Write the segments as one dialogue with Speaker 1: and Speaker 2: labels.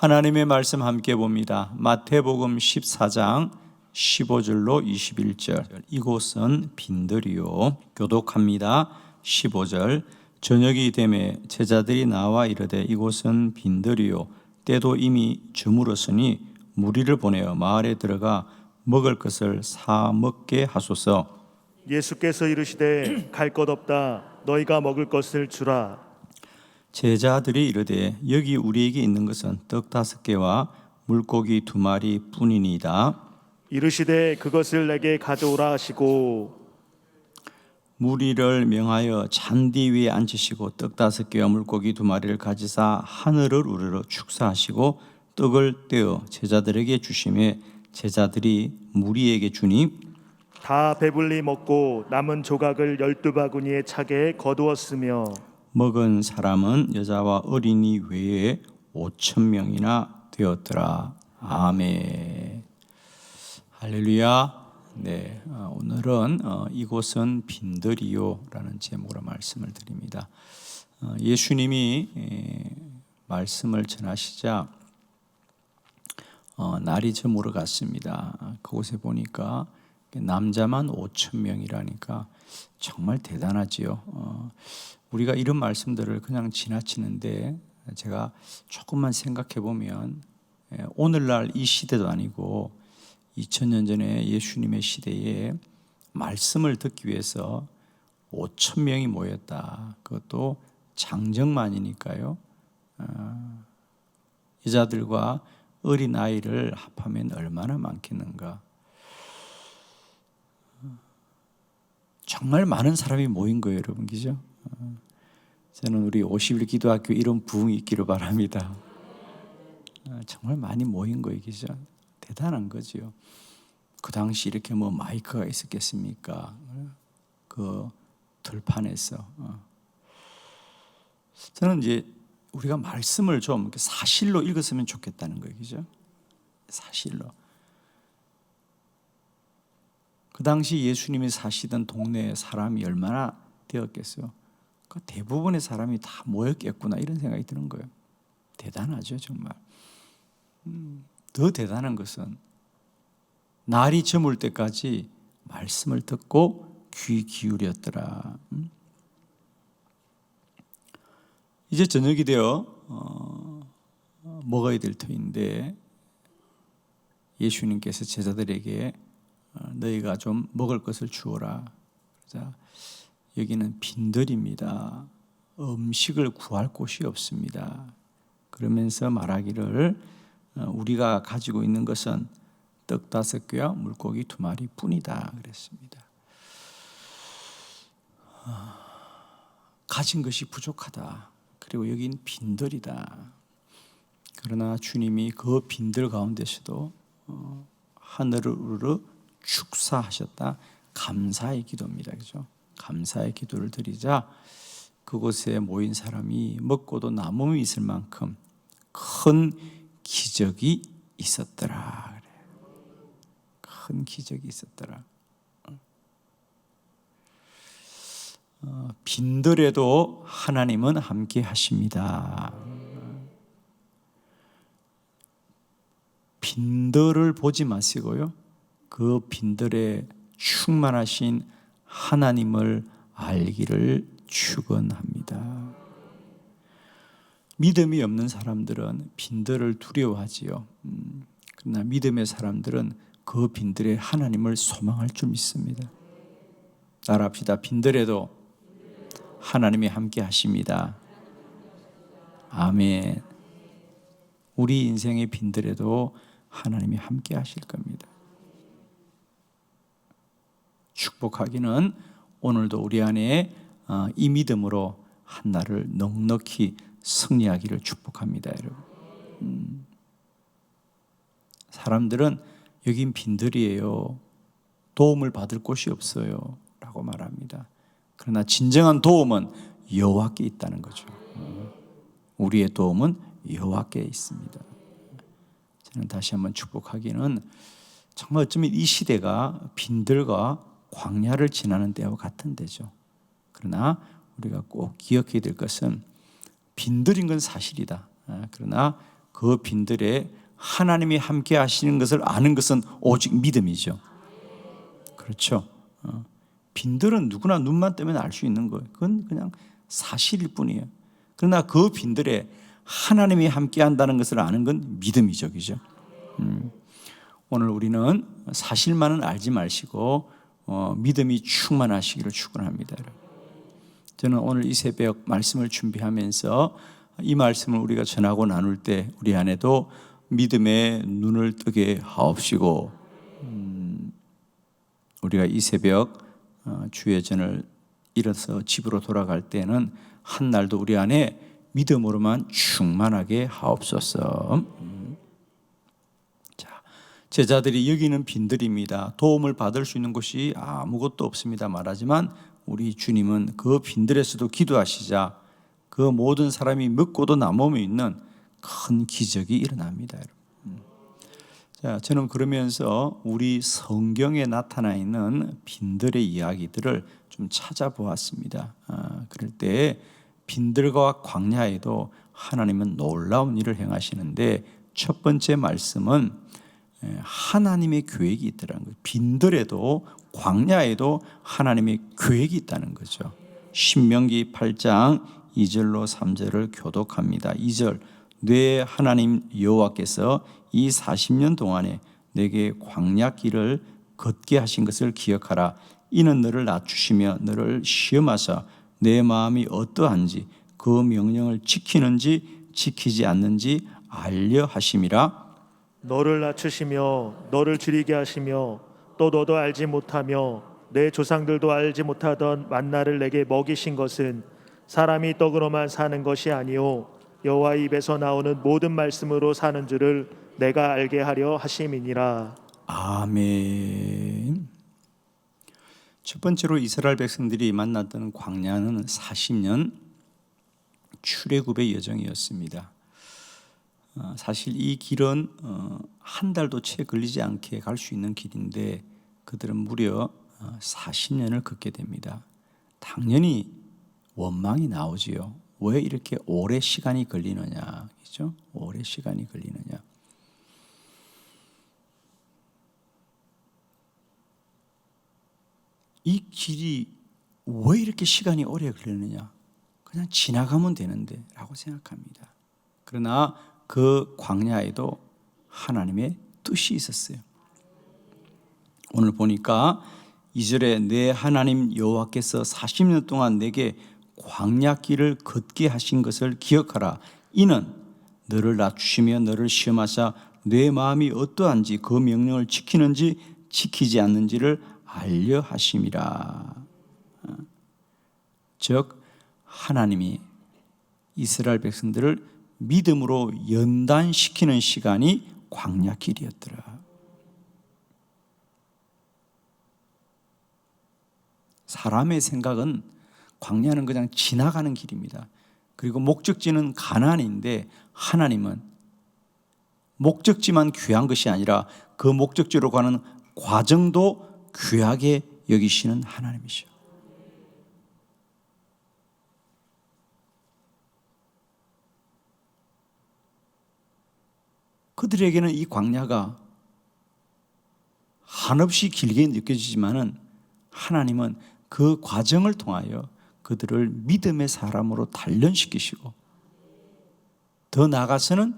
Speaker 1: 하나님의 말씀 함께 봅니다. 마태복음 14장 15절로 21절. 이곳은 빈들이요. 교독합니다. 15절. 저녁이 되매 제자들이 나와 이르되 이곳은 빈들이요. 때도 이미 저물었으니 무리를 보내어 마을에 들어가 먹을 것을 사 먹게 하소서.
Speaker 2: 예수께서 이르시되 갈 것 없다 너희가 먹을 것을 주라
Speaker 1: 제자들이 이르되 여기 우리에게 있는 것은 떡 다섯 개와 물고기 두 마리 뿐이니이다.
Speaker 2: 이르시되 그것을 내게 가져오라 하시고
Speaker 1: 무리를 명하여 잔디 위에 앉으시고 떡 다섯 개와 물고기 두 마리를 가지사 하늘을 우러러 축사하시고 떡을 떼어 제자들에게 주심에 제자들이 무리에게 주니
Speaker 2: 다 배불리 먹고 남은 조각을 열두 바구니에 차게 거두었으며
Speaker 1: 먹은 사람은 여자와 어린이 외에 오천 명이나 되었더라. 아멘. 할렐루야. 네, 어, 오늘은 어, 이곳은 빈들이요라는 제목으로 말씀을 드립니다. 어, 예수님이 에, 말씀을 전하시자 어, 날이 저물어 갔습니다. 그곳에 보니까 남자만 5천 명이라니까 정말 대단하지요. 어, 우리가 이런 말씀들을 그냥 지나치는데 제가 조금만 생각해 보면 예, 오늘날 이 시대도 아니고 2000년 전에 예수님의 시대에 말씀을 듣기 위해서 5천 명이 모였다. 그것도 장정만이니까요. 어, 여자들과 어린 아이를 합하면 얼마나 많겠는가. 정말 많은 사람이 모인 거예요, 여러분, 그죠? 어, 저는 우리 50일 기도학교 이런 부흥이 있기를 바랍니다. 어, 정말 많이 모인 거예요, 그죠? 대단한 거죠. 그 당시 이렇게 뭐 마이크가 있었겠습니까? 그 들판에서. 어. 저는 이제 우리가 말씀을 좀 사실로 읽었으면 좋겠다는 거예요, 그죠? 사실로. 그 당시 예수님이 사시던 동네에 사람이 얼마나 되었겠어요? 그 대부분의 사람이 다 모였겠구나 이런 생각이 드는 거예요. 대단하죠, 정말. 음, 더 대단한 것은 날이 저물 때까지 말씀을 듣고 귀 기울였더라. 음? 이제 저녁이 되어 어, 먹어야 될 터인데 예수님께서 제자들에게 어, 너희가 좀 먹을 것을 주어라. 자, 여기는 빈들입니다. 음식을 구할 곳이 없습니다. 그러면서 말하기를 어, 우리가 가지고 있는 것은 떡 다섯 개와 물고기 두 마리 뿐이다 그랬습니다. 어, 가진 것이 부족하다. 그리고 여긴 빈들이다. 그러나 주님이 그 빈들 가운데서도 어, 하늘을 우르르 축사하셨다. 감사의 기도입니다. 그죠? 감사의 기도를 드리자 그곳에 모인 사람이 먹고도 남음이 있을 만큼 큰 기적이 있었더라. 큰 기적이 있었더라. 어, 빈들에도 하나님은 함께 하십니다. 빈들을 보지 마시고요. 그 빈들에 충만하신 하나님을 알기를 축원합니다. 믿음이 없는 사람들은 빈들을 두려워하지요. 음, 그러나 믿음의 사람들은 그 빈들에 하나님을 소망할 줄 믿습니다. 따라 합시다. 빈들에도 하나님이 함께 하십니다. 아멘. 우리 인생의 빈들에도 하나님이 함께 하실 겁니다. 축복하기는 오늘도 우리 안에 어, 이 믿음으로 한 날을 넉넉히 승리하기를 축복합니다, 여러분. 음. 사람들은 여긴 빈들이에요. 도움을 받을 곳이 없어요. 라고 말합니다. 그러나 진정한 도움은 여호와께 있다는 거죠. 우리의 도움은 여호와께 있습니다. 저는 다시 한번 축복하기는 정말 어쩌면 이 시대가 빈들과 광야를 지나는 때와 같은 데죠. 그러나 우리가 꼭 기억해야 될 것은 빈들인 건 사실이다. 아, 그러나 그 빈들에 하나님이 함께 하시는 것을 아는 것은 오직 믿음이죠. 그렇죠. 어. 빈들은 누구나 눈만 뜨면 알 수 있는 거예요. 그건 그냥 사실일 뿐이에요. 그러나 그 빈들에 하나님이 함께 한다는 것을 아는 건 믿음이죠. 그죠? 음. 오늘 우리는 사실만은 알지 마시고 어, 믿음이 충만하시기를 축원합니다. 저는 오늘 이 새벽 말씀을 준비하면서 이 말씀을 우리가 전하고 나눌 때 우리 안에도 믿음의 눈을 뜨게 하옵시고 음, 우리가 이 새벽 어, 주의 전을 일어서 집으로 돌아갈 때는 한 날도 우리 안에 믿음으로만 충만하게 하옵소서. 제자들이 여기는 빈들입니다. 도움을 받을 수 있는 곳이 아무것도 없습니다. 말하지만 우리 주님은 그 빈들에서도 기도하시자 그 모든 사람이 먹고도 남으며 있는 큰 기적이 일어납니다. 음. 자, 저는 그러면서 우리 성경에 나타나 있는 빈들의 이야기들을 좀 찾아보았습니다. 아, 그럴 때 빈들과 광야에도 하나님은 놀라운 일을 행하시는데 첫 번째 말씀은 에, 하나님의 계획이 있더라는 거예요. 빈들에도 광야에도 하나님의 계획이 있다는 거죠. 신명기 8장 2절로 3절을 교독합니다. 2절 뇌 하나님 여호와께서 이 40년 동안에 내게 광야 길을 걷게 하신 것을 기억하라. 이는 너를 낮추시며 너를 시험하사 내 마음이 어떠한지 그 명령을 지키는지 지키지 않는지 알려 하심이라.
Speaker 2: 너를 낮추시며 너를 줄이게 하시며 또 너도 알지 못하며 내 조상들도 알지 못하던 만나를 내게 먹이신 것은 사람이 떡으로만 사는 것이 아니요 여호와 입에서 나오는 모든 말씀으로 사는 줄을 내가 알게 하려 하심이니라.
Speaker 1: 아멘. 첫 번째로 이스라엘 백성들이 만났던 광야는 40년 출애굽의 여정이었습니다. 어, 사실 이 길은 어, 한 달도 채 걸리지 않게 갈 수 있는 길인데 그들은 무려 40년을 걷게 됩니다. 당연히 원망이 나오지요. 왜 이렇게 오래 시간이 걸리느냐, 그죠? 오래 시간이 걸리느냐. 이 길이 왜 이렇게 시간이 오래 걸리느냐? 그냥 지나가면 되는데라고 생각합니다. 그러나 그 광야에도 하나님의 뜻이 있었어요. 오늘 보니까 이절에 내 하나님 여호와께서 40년 동안 내게 광야 길을 걷게 하신 것을 기억하라. 이는 너를 낮추시며 너를 시험하사 내 마음이 어떠한지 그 명령을 지키는지 지키지 않는지를 알려 하심이라. 즉 하나님이 이스라엘 백성들을 믿음으로 연단시키는 시간이 광야 길이었더라. 사람의 생각은 광야는 그냥 지나가는 길입니다. 그리고 목적지는 가나안인데 하나님은 목적지만 귀한 것이 아니라 그 목적지로 가는 과정도 귀하게 여기시는 하나님이시오. 그들에게는 이 광야가 한없이 길게 느껴지지만은 하나님은 그 과정을 통하여 그들을 믿음의 사람으로 단련시키시고 더 나아가서는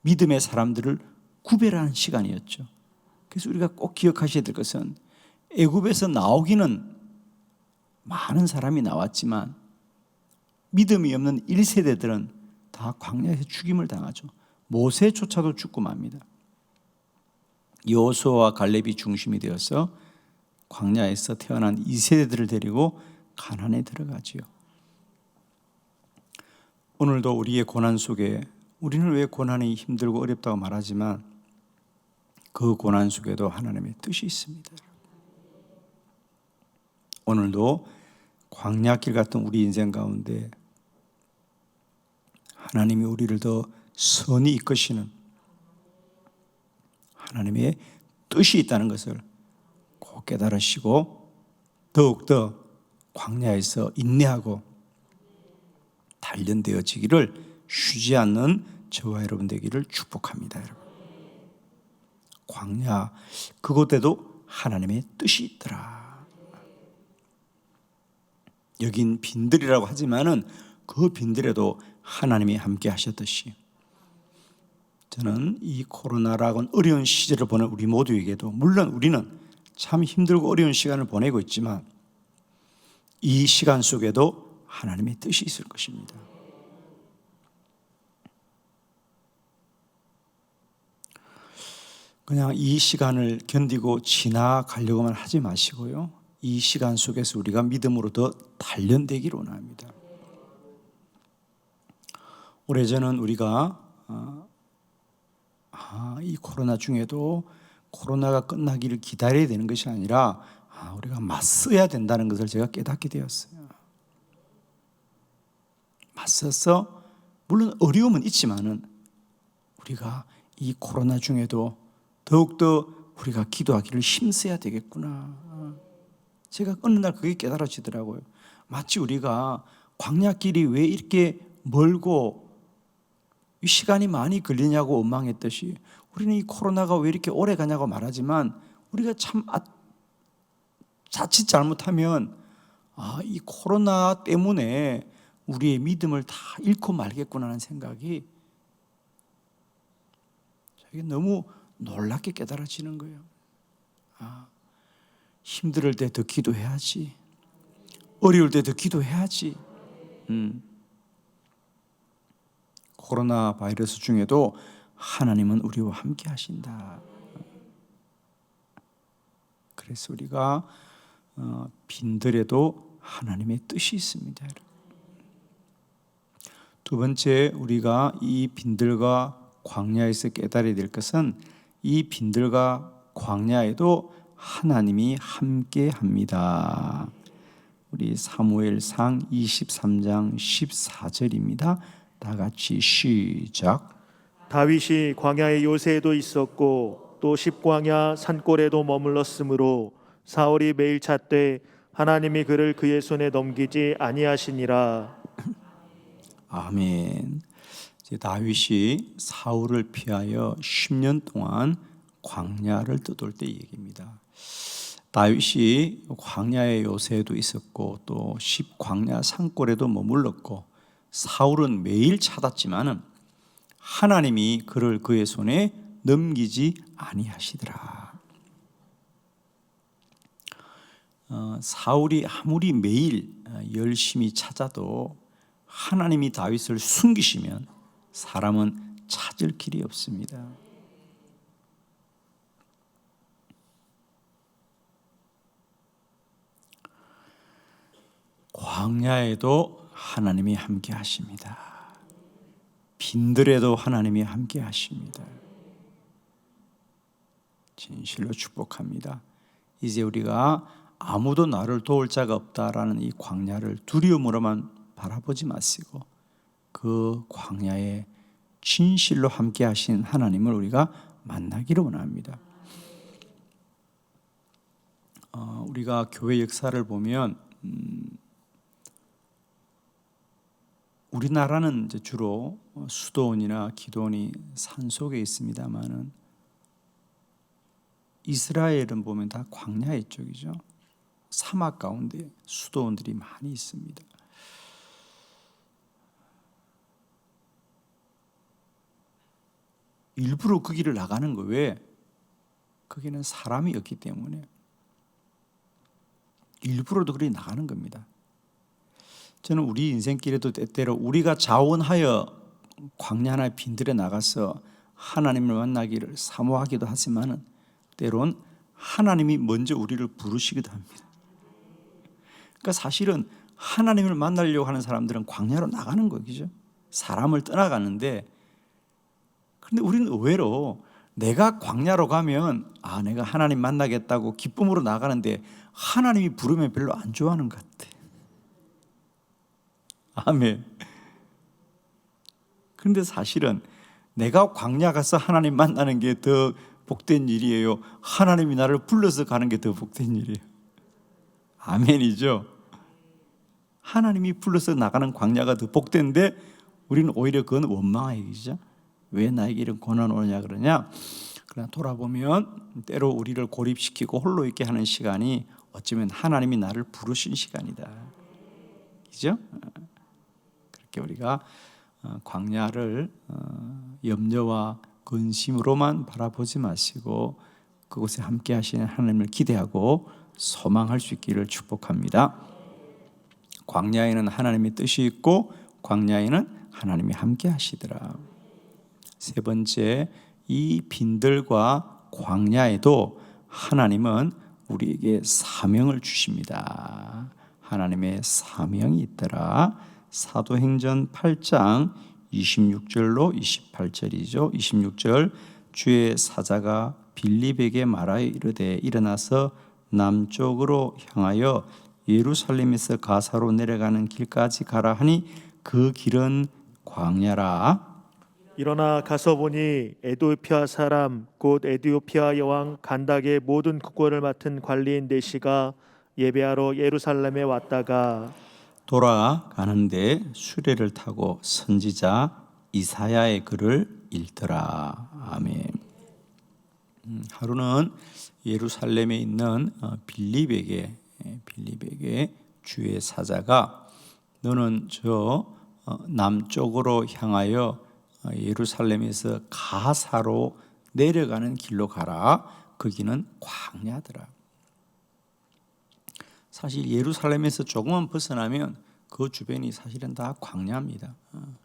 Speaker 1: 믿음의 사람들을 구별하는 시간이었죠. 그래서 우리가 꼭 기억하셔야 될 것은 애굽에서 나오기는 많은 사람이 나왔지만 믿음이 없는 1세대들은 다 광야에서 죽임을 당하죠. 모세조차도 죽고 맙니다. 여호수아와 갈렙이 중심이 되어서 광야에서 태어난 2세대들을 데리고 가난에 들어가지요. 오늘도 우리의 고난 속에 우리는 왜 고난이 힘들고 어렵다고 말하지만 그 고난 속에도 하나님의 뜻이 있습니다. 오늘도 광야길 같은 우리 인생 가운데 하나님이 우리를 더 선이 이끄시는 하나님의 뜻이 있다는 것을 꼭 깨달으시고 더욱더 광야에서 인내하고 단련되어지기를 쉬지 않는 저와 여러분 되기를 축복합니다, 여러분. 광야 그곳에도 하나님의 뜻이 있더라. 여긴 빈들이라고 하지만은 그 빈들에도 하나님이 함께 하셨듯이 저는 이 코로나라고는 어려운 시절을 보낸 우리 모두에게도 물론 우리는 참 힘들고 어려운 시간을 보내고 있지만 이 시간 속에도 하나님의 뜻이 있을 것입니다. 그냥 이 시간을 견디고 지나가려고만 하지 마시고요. 이 시간 속에서 우리가 믿음으로 더 단련되기를 원합니다. 오래전은 우리가 아, 아, 이 코로나 중에도 코로나가 끝나기를 기다려야 되는 것이 아니라 아, 우리가 맞서야 된다는 것을 제가 깨닫게 되었어요. 맞서서 물론 어려움은 있지만은 우리가 이 코로나 중에도 더욱더 우리가 기도하기를 힘써야 되겠구나. 제가 어느 날 그게 깨달아지더라고요. 마치 우리가 광야길이 왜 이렇게 멀고 이 시간이 많이 걸리냐고 원망했듯이 우리는 이 코로나가 왜 이렇게 오래 가냐고 말하지만 우리가 참 아- 자칫 잘못하면 아, 이 코로나 때문에 우리의 믿음을 다 잃고 말겠구나 하는 생각이 저게 너무 놀랍게 깨달아지는 거예요. 아, 힘들 때 더 기도해야지. 어려울 때 더 기도해야지. 음. 코로나 바이러스 중에도 하나님은 우리와 함께 하신다. 그래서 우리가 어, 빈들에도 하나님의 뜻이 있습니다. 두 번째 우리가 이 빈들과 광야에서 깨달아야 될 것은 이 빈들과 광야에도 하나님이 함께 합니다. 우리 사무엘상 23장 14절입니다. 다 같이 시작.
Speaker 2: 다윗이 광야의 요새에도 있었고 또 십광야 산골에도 머물렀으므로 사울이 매일 찾되 하나님이 그를 그의 손에 넘기지 아니하시니라
Speaker 1: 아멘. 이제 다윗이 사울을 피하여 10년 동안 광야를 떠돌 때 얘기입니다. 다윗이 광야의 요새에도 있었고 또 십광야 산골에도 머물렀고 사울은 매일 찾았지만은 하나님이 그를 그의 손에 넘기지 아니하시더라. 어, 사울이 아무리 매일 어, 열심히 찾아도 하나님이 다윗을 숨기시면 사람은 찾을 길이 없습니다. 광야에도 하나님이 함께 하십니다. 빈들에도 하나님이 함께 하십니다. 진실로 축복합니다. 이제 우리가 아무도 나를 도울 자가 없다라는 이 광야를 두려움으로만 바라보지 마시고 그 광야에 진실로 함께 하신 하나님을 우리가 만나기를 원합니다. 어, 우리가 교회 역사를 보면 음, 우리나라는 이제 주로 수도원이나 기도원이 산 속에 있습니다만은 이스라엘은 보면 다 광야의 쪽이죠. 사막 가운데 수도원들이 많이 있습니다. 일부러 그 길을 나가는 거 왜? 거기는 사람이 없기 때문에 일부러도 그리 나가는 겁니다. 저는 우리 인생길에도 때때로 우리가 자원하여 광야나 빈들에 나가서 하나님을 만나기를 사모하기도 하지만은 때론 하나님이 먼저 우리를 부르시기도 합니다. 그러니까 사실은 하나님을 만나려고 하는 사람들은 광야로 나가는 거죠. 사람을 떠나가는데 그런데 우리는 의외로 내가 광야로 가면 아 내가 하나님 만나겠다고 기쁨으로 나가는데 하나님이 부르면 별로 안 좋아하는 것 같아. 아멘. 그런데 사실은 내가 광야 가서 하나님 만나는 게 더 복된 일이에요. 하나님이 나를 불러서 가는 게 더 복된 일이에요. 아멘이죠. 하나님이 불러서 나가는 광야가 더 복된데 우리는 오히려 그건 원망의 얘기죠. 왜 나에게 이런 고난 오느냐 그러냐? 그러나 돌아보면 때로 우리를 고립시키고 홀로 있게 하는 시간이 어쩌면 하나님이 나를 부르신 시간이다. 그죠? 그렇게 우리가 어, 광야를 어, 염려와 근심으로만 바라보지 마시고 그곳에 함께 하시는 하나님을 기대하고 소망할 수 있기를 축복합니다. 광야에는 하나님의 뜻이 있고 광야에는 하나님이 함께 하시더라. 세 번째 이 빈들과 광야에도 하나님은 우리에게 사명을 주십니다. 하나님의 사명이 있더라. 사도행전 8장 26절로 28절이죠. 26절 주의 사자가 빌립에게 말하여 이르되 일어나서 남쪽으로 향하여 예루살렘에서 가사로 내려가는 길까지 가라 하니 그 길은 광야라.
Speaker 2: 일어나 가서 보니 에도피아 사람 곧 에디오피아 여왕 간닥의 모든 국권을 맡은 관리인 네시가 예배하러 예루살렘에 왔다가
Speaker 1: 돌아가는데 수레를 타고 선지자 이사야의 글을 읽더라. 아멘. 음, 하루는 예루살렘에 있는 어, 빌립에게 예, 빌립에게 주의 사자가 너는 저 어, 남쪽으로 향하여 어, 예루살렘에서 가사로 내려가는 길로 가라. 거기는 광야더라. 사실 예루살렘에서 조금만 벗어나면 그 주변이 사실은 다 광야입니다. 어.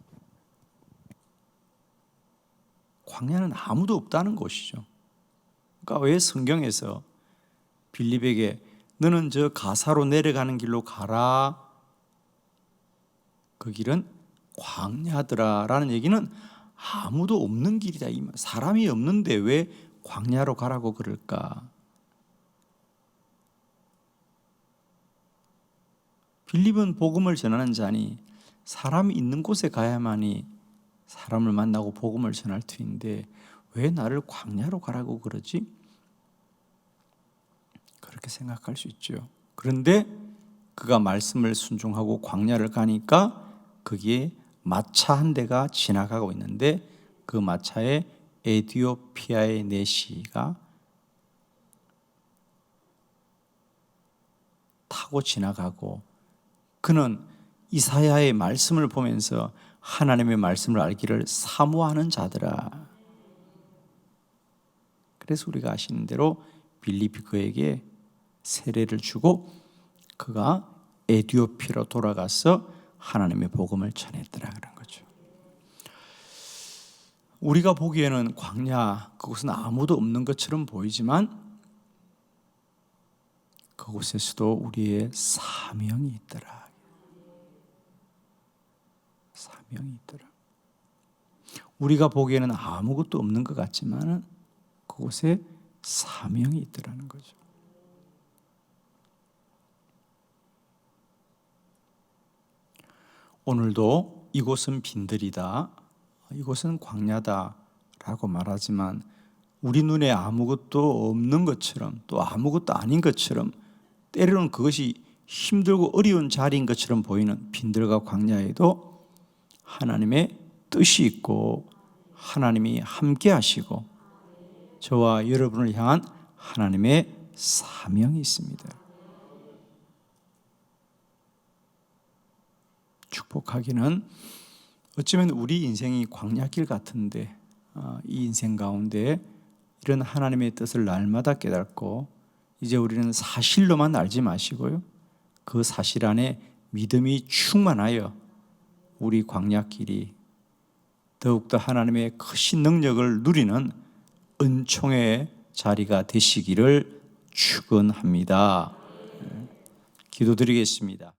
Speaker 1: 광야는 아무도 없다는 곳이죠. 그러니까 왜 성경에서 빌립에게 너는 저 가사로 내려가는 길로 가라. 그 길은 광야더라라는 얘기는 아무도 없는 길이다. 사람이 없는데 왜 광야로 가라고 그럴까? 빌립은 복음을 전하는 자니 사람이 있는 곳에 가야만이 사람을 만나고 복음을 전할 터인데 왜 나를 광야로 가라고 그러지? 그렇게 생각할 수 있죠. 그런데 그가 말씀을 순종하고 광야를 가니까 거기에 마차 한 대가 지나가고 있는데 그 마차에 에디오피아의 내시가 타고 지나가고 그는 이사야의 말씀을 보면서 하나님의 말씀을 알기를 사모하는 자들아. 그래서 우리가 아시는 대로 빌립이 그에게 세례를 주고 그가 에디오피로 돌아가서 하나님의 복음을 전했더라 그런 거죠. 우리가 보기에는 광야 그곳은 아무도 없는 것처럼 보이지만 그곳에서도 우리의 사명이 있더라. 사명이 있더라. 우리가 보기에는 아무것도 없는 것 같지만은 그곳에 사명이 있더라는 거죠. 오늘도 이곳은 빈들이다. 이곳은 광야다라고 말하지만 우리 눈에 아무것도 없는 것처럼 또 아무것도 아닌 것처럼 때로는 그것이 힘들고 어려운 자리인 것처럼 보이는 빈들과 광야에도 하나님의 뜻이 있고 하나님이 함께 하시고 저와 여러분을 향한 하나님의 사명이 있습니다. 축복하기는 어쩌면 우리 인생이 광야길 같은데 어, 이 인생 가운데 이런 하나님의 뜻을 날마다 깨닫고 이제 우리는 사실로만 알지 마시고요. 그 사실 안에 믿음이 충만하여 우리 광야길이 더욱더 하나님의 크신 능력을 누리는 은총의 자리가 되시기를 축원합니다. 기도드리겠습니다.